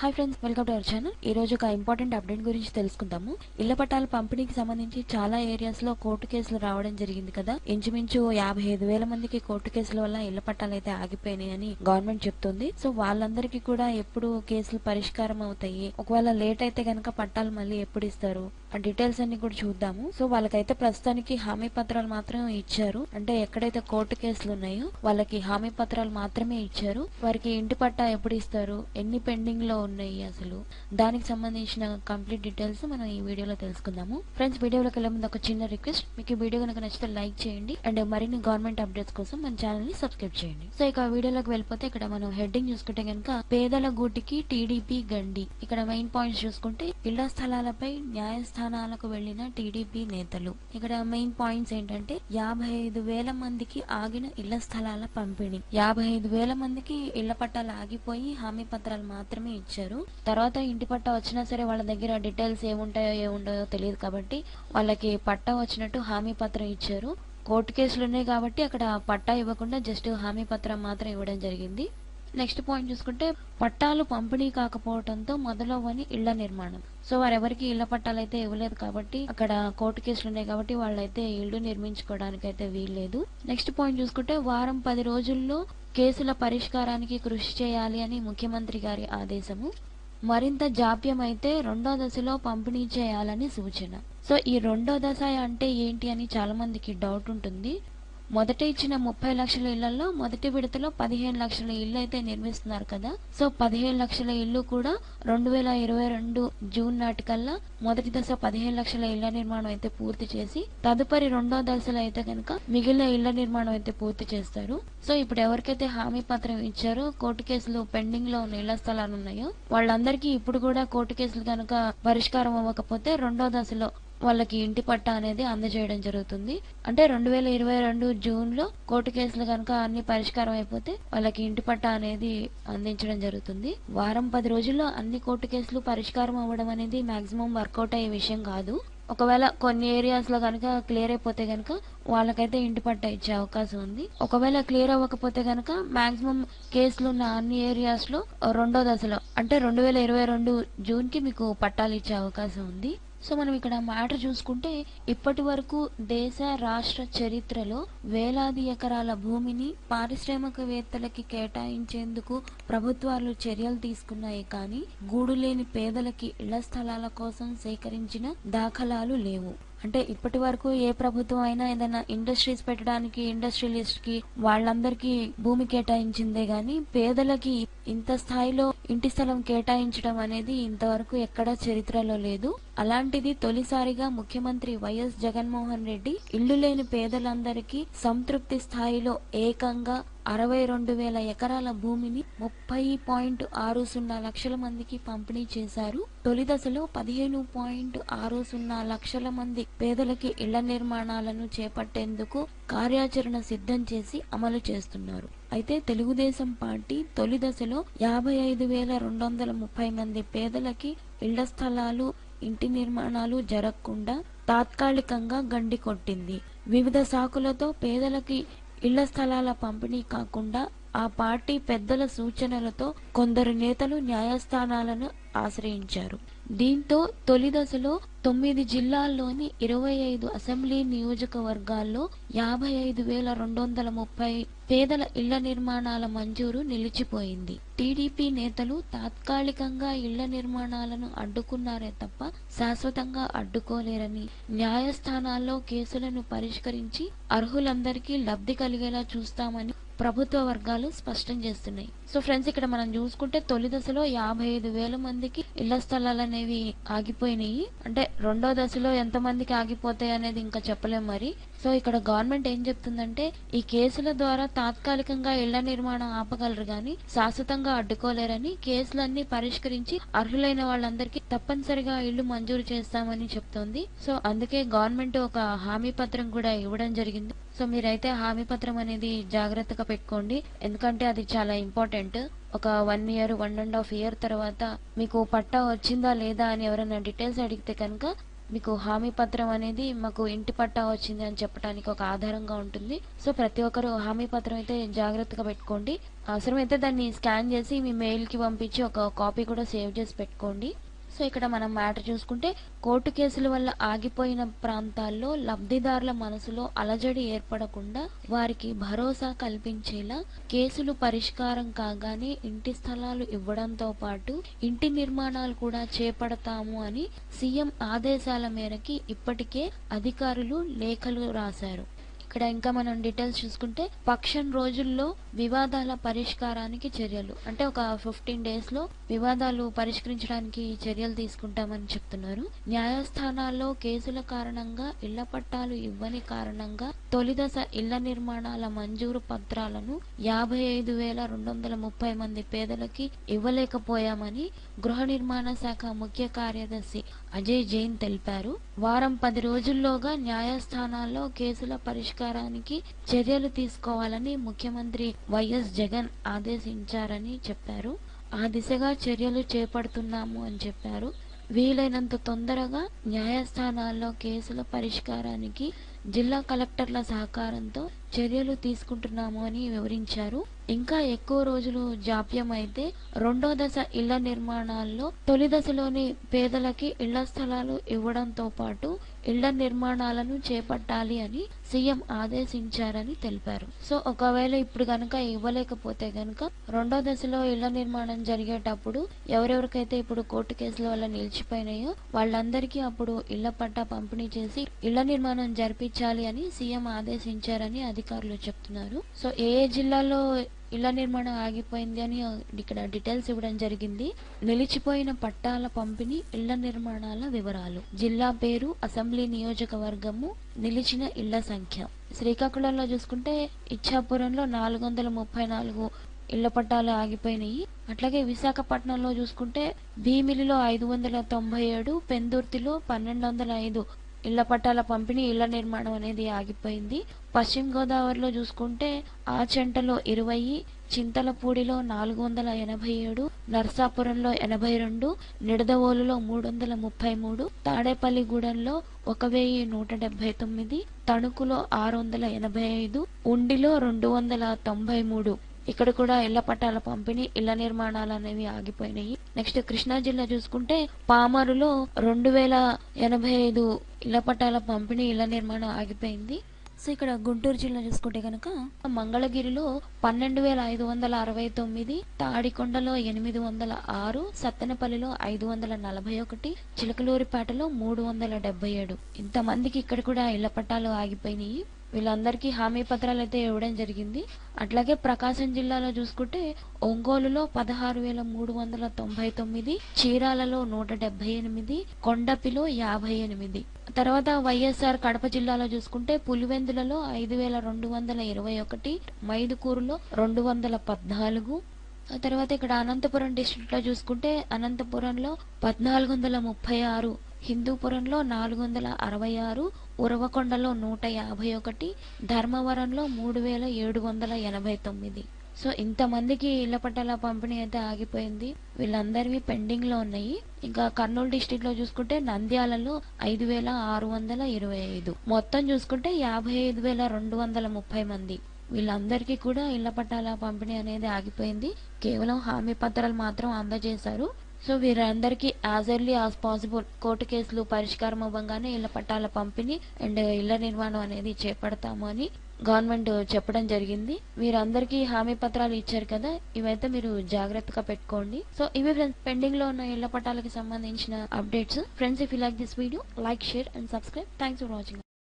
Hi friends welcome to our channel ఈ రోజు ఒక ఇంపార్టెంట్ అప్డేట్ గురించి తెలుసుకుందాము. ఇళ్ళ పట్టాల పంపిణీకి సంబంధించి చాలా ఏరియాస్లో కోర్టు కేసులు రావడం జరిగింది కదా. ఇంచుమించు యాభై ఐదు వేల మందికి కోర్టు కేసుల వల్ల ఇళ్ళ పట్టాలు అయితే ఆగిపోయినాయి అని గవర్నమెంట్ చెప్తుంది. సో వాళ్ళందరికీ కూడా ఎప్పుడు కేసులు పరిష్కారం అవుతాయి? ఒకవేళ లేట్ అయితే గనక పట్టాలు మళ్ళీ ఎప్పుడు ఇస్తారు? డీటెయిల్స్ అన్ని కూడా చూద్దాము. సో వాళ్ళకైతే ప్రస్తుతానికి హామీ పత్రాలు మాత్రం ఇచ్చారు. అంటే ఎక్కడైతే కోర్టు కేసులు ఉన్నాయో వాళ్ళకి హామీ పత్రాలు మాత్రమే ఇచ్చారు. వారికి ఇంటి పట్టా ఎప్పుడు ఇస్తారు? ఎన్ని పెండింగ్లో ఉన్నాయి అసలు? దానికి సంబంధించిన కంప్లీట్ డీటెయిల్స్ మనం ఈ వీడియోలో తెలుసుకుందాము. ఫ్రెండ్స్ వీడియోలోకి వెళ్ళే ముందు ఒక చిన్న రిక్వెస్ట్ మీకు ఈ వీడియో కనుక నచ్చితే లైక్ చేయండి. అండ్ మరిన్ని గవర్నమెంట్ అప్డేట్స్ కోసం మన ఛానల్ని సబ్స్క్రైబ్ చేయండి. సో ఇక వీడియోలోకి వెళ్ళిపోతే ఇక్కడ మనం హెడ్డింగ్ చూసుకుంటే కనుక పేదల గూటికి టీడీపీ గండి ఇక్కడ మెయిన్ పాయింట్స్ చూసుకుంటే ఇళ్ళ స్థలాలపై న్యాయస్థానాలకు వెళ్ళిన టీడీపీ నేతలు. ఇక్కడ మెయిన్ పాయింట్స్ ఏంటంటే యాభై ఐదు వేల మందికి ఆగిన ఇళ్ళ స్థలాల పంపిణీ. యాభై ఐదు వేల మందికి ఇళ్ళ పట్టాలు ఆగిపోయి హామీ పత్రాలు మాత్రమే ఇచ్చారు. తర్వాత ఇంటి పట్టా వచ్చినా సరే వాళ్ళ దగ్గర డీటెయిల్స్ ఏముంటాయో ఏముండయో తెలియదు కాబట్టి వాళ్ళకి పట్టా వచ్చినట్టు హామీ పత్రం ఇచ్చారు. కోర్టు కేసులు ఉన్నాయి కాబట్టి అక్కడ పట్టా ఇవ్వకుండా జస్ట్ హామీ పత్రం మాత్రం ఇవ్వడం జరిగింది. నెక్స్ట్ పాయింట్ చూసుకుంటే పట్టాలు పంపిణీ కాకపోవడంతో మొదలవ్వని ఇళ్ళ నిర్మాణం. సో వారెవరికి ఇళ్ళ పట్టాలు అయితే ఇవ్వలేదు కాబట్టి అక్కడ కోర్టు కేసులు ఉన్నాయి కాబట్టి వాళ్ళైతే ఇల్లు నిర్మించుకోవడానికి అయితే వీల్లేదు. నెక్స్ట్ పాయింట్ చూసుకుంటే వారం పది రోజుల్లో కేసుల పరిష్కారానికి కృషి చేయాలి అని ముఖ్యమంత్రి గారి ఆదేశము. మరింత జాప్యం అయితే రెండో దశలో పంపిణీ చేయాలని సూచన. సో ఈ రెండో దశ అంటే ఏంటి అని చాలా మందికి డౌట్ ఉంటుంది. మొదట ఇచ్చిన ముప్పై లక్షల ఇళ్ళలో మొదటి విడతలో పదిహేను లక్షల ఇల్లు అయితే నిర్మిస్తున్నారు కదా. సో పదిహేను లక్షల ఇల్లు కూడా రెండు వేల ఇరవై రెండు జూన్ నాటికల్లా మొదటి దశ పదిహేను లక్షల ఇళ్ళ నిర్మాణం అయితే పూర్తి చేసి తదుపరి రెండో దశలో అయితే కనుక మిగిలిన ఇళ్ళ నిర్మాణం అయితే పూర్తి చేస్తారు. సో ఇప్పుడు ఎవరికైతే హామీ పత్రం ఇచ్చారో కోర్టు కేసులు పెండింగ్లో ఉన్న ఇళ్ళ స్థలాలు ఉన్నాయో వాళ్ళందరికీ ఇప్పుడు కూడా కోర్టు కేసులు కనుక పరిష్కారం అవ్వకపోతే రెండో దశలో వాళ్ళకి ఇంటి పట్టా అనేది అందజేయడం జరుగుతుంది. అంటే రెండు వేల ఇరవై రెండు జూన్లో కోర్టు కేసులు కనుక అన్ని పరిష్కారం అయిపోతే వాళ్ళకి ఇంటి పట్టా అనేది అందించడం జరుగుతుంది. వారం పది రోజుల్లో అన్ని కోర్టు కేసులు పరిష్కారం అవ్వడం అనేది మాక్సిమం వర్కౌట్ అయ్యే విషయం కాదు. ఒకవేళ కొన్ని ఏరియాస్లో కనుక క్లియర్ అయిపోతే కనుక వాళ్ళకైతే ఇంటి పట్టా ఇచ్చే అవకాశం ఉంది. ఒకవేళ క్లియర్ అవ్వకపోతే కనుక మాక్సిమం కేసులు ఉన్న అన్ని ఏరియాస్లో రెండో దశలో అంటే రెండు వేల ఇరవై రెండు జూన్కి మీకు పట్టాలు ఇచ్చే అవకాశం ఉంది. సో మనం ఇక్కడ మ్యాటర్ చూసుకుంటే ఇప్పటి వరకు దేశ రాష్ట్ర చరిత్రలో వేలాది ఎకరాల భూమిని పారిశ్రామికవేత్తలకి కేటాయించేందుకు ప్రభుత్వాలు చర్యలు తీసుకున్నాయి కానీ గూడు లేని పేదలకి ఇళ్ళ స్థలాల కోసం సేకరించిన దాఖలాలు లేవు. అంటే ఇప్పటి వరకు ఏ ప్రభుత్వం అయినా ఏదైనా ఇండస్ట్రీస్ పెట్టడానికి ఇండస్ట్రియలిస్ట్కి వాళ్ళందరికీ భూమి కేటాయించిందే గాని పేదలకి ఇంత స్థాయిలో ఇంటి స్థలం కేటాయించడం అనేది ఇంతవరకు ఎక్కడా చరిత్రలో లేదు. అలాంటిది తొలిసారిగా ముఖ్యమంత్రి వైఎస్ జగన్మోహన్ రెడ్డి ఇల్లు లేని పేదలందరికీ సంతృప్తి స్థాయిలో ఏకంగా అరవై రెండు వేల ఎకరాల భూమిని ముప్పై పాయింట్ ఆరు సున్నా లక్షల మందికి పంపిణీ చేశారు. తొలి దశలో పదిహేను పాయింట్ ఆరు సున్నా లక్షల మంది పేదలకి ఇళ్ళ నిర్మాణాలను చేపట్టేందుకు కార్యాచరణ సిద్ధం చేసి అమలు చేస్తున్నారు. అయితే తెలుగుదేశం పార్టీ తొలి దశలో యాభై ఐదు వేల రెండు వందల ముప్పై మంది పేదలకి ఇళ్ళ స్థలాలు ఇంటి నిర్మాణాలు జరగకుండా తాత్కాలికంగా గండి కొట్టింది. వివిధ సాకులతో పేదలకి ఇళ్ళ స్థలాల పంపిణీ కాకుండా ఆ పార్టీ పెద్దల సూచనలతో కొందరు నేతలు న్యాయస్థానాలను ఆశ్రయించారు. దీంతో తొలి దశలో తొమ్మిది జిల్లాల్లోని ఇరవై ఐదు అసెంబ్లీ నియోజకవర్గాల్లో యాభై ఐదు వేల రెండు వందల ముప్పై పేదల ఇళ్ళ నిర్మాణాల మంజూరు నిలిచిపోయింది. టీడీపీ నేతలు తాత్కాలికంగా ఇళ్ళ నిర్మాణాలను అడ్డుకున్నారే తప్ప శాశ్వతంగా అడ్డుకోలేరని న్యాయస్థానాల్లో కేసులను పరిష్కరించి అర్హులందరికీ లబ్ధి కలిగేలా చూస్తామని ప్రభుత్వ వర్గాలు స్పష్టం చేస్తున్నాయి. సో ఫ్రెండ్స్ ఇక్కడ మనం చూసుకుంటే తొలి దశలో యాభై ఐదు వేల మందికి ఇళ్ళ స్థలాలు అనేవి ఆగిపోయినాయి. అంటే రెండో దశలో ఎంత మందికి ఆగిపోతాయి అనేది ఇంకా చెప్పలేం మరి. సో ఇక్కడ గవర్నమెంట్ ఏం చెప్తుందంటే ఈ కేసుల ద్వారా తాత్కాలికంగా ఇళ్ళ నిర్మాణం ఆపగలరు గాని శాశ్వతంగా అడ్డుకోలేరని కేసులన్నీ పరిష్కరించి అర్హులైన వాళ్ళందరికీ తప్పనిసరిగా ఇళ్ళు మంజూరు చేస్తామని చెప్తోంది. సో అందుకే గవర్నమెంట్ ఒక హామీ పత్రం కూడా ఇవ్వడం జరిగింది. సో మీరైతే హామీ పత్రం అనేది జాగ్రత్తగా పెట్టుకోండి. ఎందుకంటే అది చాలా ఇంపార్టెంట్. ఒక one year one and half year తర్వాత మీకు పట్టా వచ్చిందా లేదా అని ఎవరైనా డీటెయిల్స్ అడిగితే కనుక మీకు హామీ పత్రం అనేది మాకు ఇంటి పట్టా వచ్చింది అని చెప్పడానికి ఒక ఆధారంగా ఉంటుంది. సో ప్రతి ఒక్కరు హామీ పత్రం అయితే జాగ్రత్తగా పెట్టుకోండి. అవసరమైతే దాన్ని స్కాన్ చేసి మీ మెయిల్కి పంపించి ఒక కాపీ కూడా సేవ్ చేసి పెట్టుకోండి. సో ఇక్కడ మనం మ్యాటర్ చూసుకుంటే కోర్టు కేసుల వల్ల ఆగిపోయిన ప్రాంతాల్లో లబ్ధిదారుల మనసులో అలజడి ఏర్పడకుండా వారికి భరోసా కల్పించేలా కేసులు పరిష్కారం కాగానే ఇంటి స్థలాలు ఇవ్వడంతో పాటు ఇంటి నిర్మాణాలు కూడా చేపడతాము అని సీఎం ఆదేశాల మేరకి ఇప్పటికే అధికారులు లేఖలు రాశారు. ఇక్కడ ఇంకా మనం డీటెయిల్స్ చూసుకుంటే పక్షం రోజుల్లో వివాదాల పరిష్కారానికి చర్యలు. అంటే ఒక ఫిఫ్టీన్ డేస్లో వివాదాలు పరిష్కరించడానికి చర్యలు తీసుకుంటామని చెప్తున్నారు. న్యాయస్థానాల్లో కేసుల కారణంగా ఇళ్ళ పట్టాలు ఇవ్వని కారణంగా తొలి దశ ఇళ్ళ నిర్మాణాల మంజూరు పత్రాలను యాభై ఐదు వేల రెండు వందల ముప్పై మంది పేదలకి ఇవ్వలేకపోయామని గృహ నిర్మాణ శాఖ ముఖ్య కార్యదర్శి అజయ్ జైన్ తెలిపారు. వారం పది రోజుల్లోగా న్యాయస్థానాల్లో కేసుల పరిష్కారానికి చర్యలు తీసుకోవాలని ముఖ్యమంత్రి వైఎస్ జగన్ ఆదేశించారని చెప్పారు. ఆ దిశగా చర్యలు చేపడుతున్నాము అని చెప్పారు. వీలైనంత తొందరగా న్యాయస్థానాల్లో కేసుల పరిష్కారానికి జిల్లా కలెక్టర్ల సహకారంతో చర్యలు తీసుకుంటున్నాము అని వివరించారు. ఇంకా ఎక్కువ రోజులు జాప్యం అయితే రెండో దశ ఇళ్ళ నిర్మాణాల్లో తొలి దశలోని పేదలకి ఇళ్ళ స్థలాలు ఇవ్వడంతో పాటు ఇళ్ళ నిర్మాణాలను చేపట్టాలి అని సీఎం ఆదేశించారని తెలిపారు. సో ఒకవేళ ఇప్పుడు కనుక ఇవ్వలేకపోతే కనుక రెండో దశలో ఇళ్ళ నిర్మాణం జరిగేటప్పుడు ఎవరెవరికైతే ఇప్పుడు కోర్టు కేసుల వల్ల నిలిచిపోయినాయో వాళ్ళందరికీ అప్పుడు ఇళ్ళ పట్టా పంపిణీ చేసి ఇళ్ళ నిర్మాణం జరిపించాలి అని సీఎం ఆదేశించారని అధికారులు చెప్తున్నారు. సో ఏ ఏ జిల్లాలో ఇళ్ళ నిర్మాణం ఆగిపోయింది అని ఇక్కడ డీటెయిల్స్ ఇవ్వడం జరిగింది. నిలిచిపోయిన పట్టాల పంపిణీ ఇళ్ళ నిర్మాణాల వివరాలు. జిల్లా పేరు అసెంబ్లీ నియోజకవర్గము నిలిచిన ఇళ్ళ సంఖ్య. శ్రీకాకుళంలో చూసుకుంటే ఇచ్చాపురంలో నాలుగు వందల ముప్పై నాలుగు ఇళ్ళ పట్టాలు ఆగిపోయినాయి. అట్లాగే విశాఖపట్నంలో చూసుకుంటే భీమిలిలో ఐదు వందల తొంభై ఏడు పెందుర్తిలో పన్నెండు వందల ఐదు ఇళ్ళ పట్టాల పంపిణీ ఇళ్ళ నిర్మాణం అనేది ఆగిపోయింది. పశ్చిమ గోదావరిలో చూసుకుంటే ఆచంటలో ఇరవై చింతలపూడిలో నాలుగు వందల ఎనభై ఏడు నర్సాపురంలో ఎనభై రెండు నిడదవోలులో మూడు వందల ముప్పై మూడు తాడేపల్లిగూడెంలో ఒక వెయ్యి నూట డెబ్బై తొమ్మిది తణుకులో ఆరు వందల ఎనభై ఐదు ఉండిలో రెండు వందల తొంభై మూడు. ఇక్కడ కూడా ఇళ్ళ పట్టాల పంపిణీ ఇళ్ళ నిర్మాణాలు అనేవి ఆగిపోయినాయి. నెక్స్ట్ కృష్ణా జిల్లా చూసుకుంటే పామరులో రెండు వేల ఎనభై ఐదు ఇళ్ళ పట్టాల పంపిణీ ఇళ్ళ నిర్మాణం ఆగిపోయింది. సో ఇక్కడ గుంటూరు జిల్లా చూసుకుంటే కనుక మంగళగిరిలో పన్నెండు వేల ఐదు వందల అరవై తొమ్మిది తాడికొండలో ఎనిమిది వందల ఆరు సత్తెనపల్లిలో ఐదు వందల నలభై ఒకటి చిలకలూరిపేటలో మూడు వందల డెబ్బై ఏడు. ఇంతమందికి ఇక్కడ కూడా ఇళ్ళ పట్టాలు ఆగిపోయినాయి. వీళ్ళందరికీ హామీ పత్రాలు అయితే ఇవ్వడం జరిగింది. అట్లాగే ప్రకాశం జిల్లాలో చూసుకుంటే ఒంగోలులో పదహారు వేల మూడు వందల తొంభై తొమ్మిది చీరాలలో నూట డెబ్బై ఎనిమిది కొండపిలో యాభై ఎనిమిది. తర్వాత వైఎస్ఆర్ కడప జిల్లాలో చూసుకుంటే పులివెందులలో ఐదు వేల రెండు వందల ఇరవై ఒకటి మైదుకూరులో రెండు వందల పద్నాలుగు. తర్వాత ఇక్కడ అనంతపురం డిస్ట్రిక్ట్లో చూసుకుంటే అనంతపురంలో పద్నాలుగు వందల ముప్పై ఆరు హిందూపురంలో నాలుగు వందల అరవై ఆరు ఉరవకొండలో నూట యాభై ఒకటి ధర్మవరంలో మూడు వేల ఏడు వందల ఎనభై తొమ్మిది. సో ఇంతమందికి ఇళ్ళ పట్టాల పంపిణీ అయితే ఆగిపోయింది. వీళ్ళందరివి పెండింగ్లో ఉన్నాయి. ఇంకా కర్నూలు డిస్టిక్లో చూసుకుంటే నంద్యాలలో ఐదు వేల ఆరు వందల ఇరవై ఐదు. మొత్తం చూసుకుంటే యాభై ఐదు వేల రెండు వందల ముప్పై మంది. వీళ్ళందరికీ కూడా ఇళ్ళ పట్టాల పంపిణీ అనేది ఆగిపోయింది. కేవలం హామీ పత్రాలు మాత్రం అందజేశారు. సో వీరందరికీ as early as possible court కేసులు పరిష్కారం అవ్వగానే ఇళ్ళ పట్టాల పంపిణీ అండ్ ఇళ్ళ నిర్మాణం అనేది చేపడతాము అని గవర్నమెంట్ చెప్పడం జరిగింది. వీరందరికీ హామీ పత్రాలు ఇచ్చారు కదా ఇవైతే మీరు జాగ్రత్తగా పెట్టుకోండి. సో ఇవి ఫ్రెండ్స్ పెండింగ్లో ఉన్న ఇళ్ళ పట్టాలకు సంబంధించిన updates friends if you like this video like share and subscribe thanks for watching